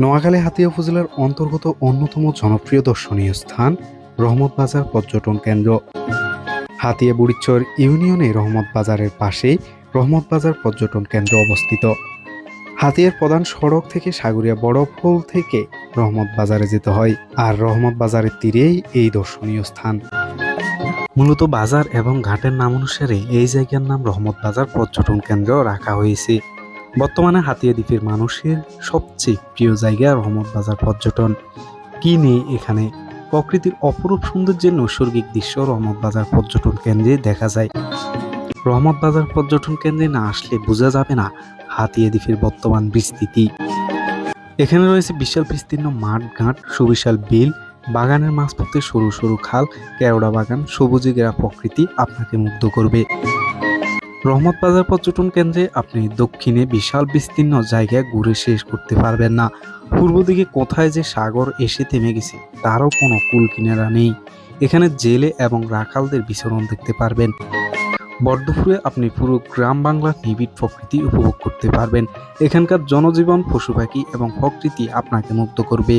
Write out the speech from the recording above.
নোয়াখালী হাতিয়া উপজেলার অন্তর্গত অন্যতম জনপ্রিয় দর্শনীয় স্থান রহমত বাজার পর্যটন কেন্দ্র। হাতিয়া বুড়িচর ইউনিয়নে রহমত বাজারের পাশেই রহমত বাজার পর্যটন কেন্দ্র অবস্থিত। হাতিয়ার প্রধান সড়ক থেকে সাগরিয়া বড় পোল থেকে রহমত বাজারে যেতে হয়, আর রহমত বাজারের তীরেই এই দর্শনীয় স্থান। মূলত বাজার এবং ঘাটের নাম অনুসারে এই জায়গার নাম রহমত বাজার পর্যটন কেন্দ্র রাখা হয়েছে। বর্তমানে হাতিয়া দ্বীপের মানুষের সবচেয়ে প্রিয় জায়গা রহমত বাজার পর্যটন। কি নেই এখানে প্রকৃতির অপরূপ সৌন্দর্যের নৈসর্গিক দৃশ্য রহমত বাজার পর্যটন কেন্দ্রে দেখা যায়? রহমত বাজার পর্যটন কেন্দ্রে না আসলে বোঝা যাবে না হাতিয়া দ্বীপের বর্তমান বিস্তৃতি এখানে রয়েছে বিশাল বিস্তীর্ণ মাঠ ঘাট সুবিশাল বিল, বাগানের মাঝপথে সরু সরু খাল, কেওড়া বাগান, সবুজে ঘেরা প্রকৃতি আপনাকে মুগ্ধ করবে। রহমত বাজার পর্যটন কেন্দ্রে আপনি দক্ষিণে বিশাল বিস্তীর্ণ জায়গা ঘুরে শেষ করতে পারবেন না। পূর্ব দিকে কোথায় যে সাগর এসে থেমে গেছে, তারও কোনো কুল কিনারা নেই। এখানে জেলে এবং রাখালদের বিচরণ দেখতে পারবেন। বর্ধপুরে আপনি পুরো গ্রাম বাংলার নিবিড় প্রকৃতি উপভোগ করতে পারবেন। এখানকার জনজীবন, পশু পাখি এবং প্রকৃতি আপনাকে মুগ্ধ করবে।